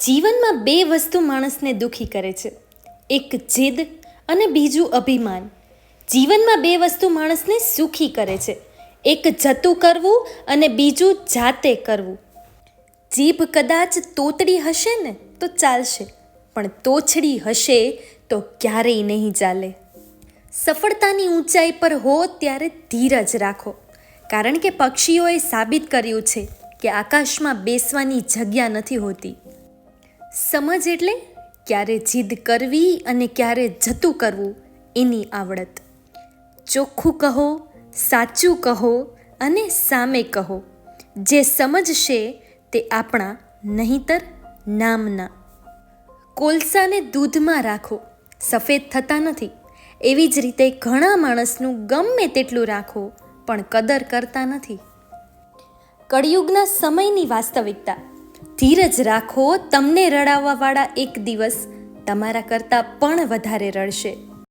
જીવનમાં બે વસ્તુ માણસને દુખી કરે છે. એક જીદ અને બીજું અભિમાન. જીવનમાં બે વસ્તુ માણસને સુખી કરે છે. એક જતું કરવું અને બીજું જાતે કરવું. જીભ કદાચ તોતડી હશે ને તો ચાલશે, પણ તોછડી હશે તો ક્યારેય નહીં ચાલે. સફળતાની ઊંચાઈ પર હો ત્યારે ધીરજ રાખો. કારણ કે પક્ષીઓએ સાબિત કર્યું છે કે આકાશમાં બેસવાની જગ્યા નથી હોતી. સમજ એટલે ક્યારે જીદ કરવી અને ક્યારે જતું કરવું, એની આવડત. ચોખ્ખું કહો, સાચું કહો અને સામે કહો. જે સમજશે તે આપણા નહીતર નામના. કોલસાને દૂધમાં રાખો, સફેદ થતા નથી. એવી જ રીતે ઘણા માણસનું ગમે તેટલું રાખો, પણ કદર કરતા નથી. કળિયુગના સમયની વાસ્તવિકતા. ધીરજ રાખો તમને રડાવવાવાળા એક દિવસ તમારા કરતાં પણ વધારે રડશે.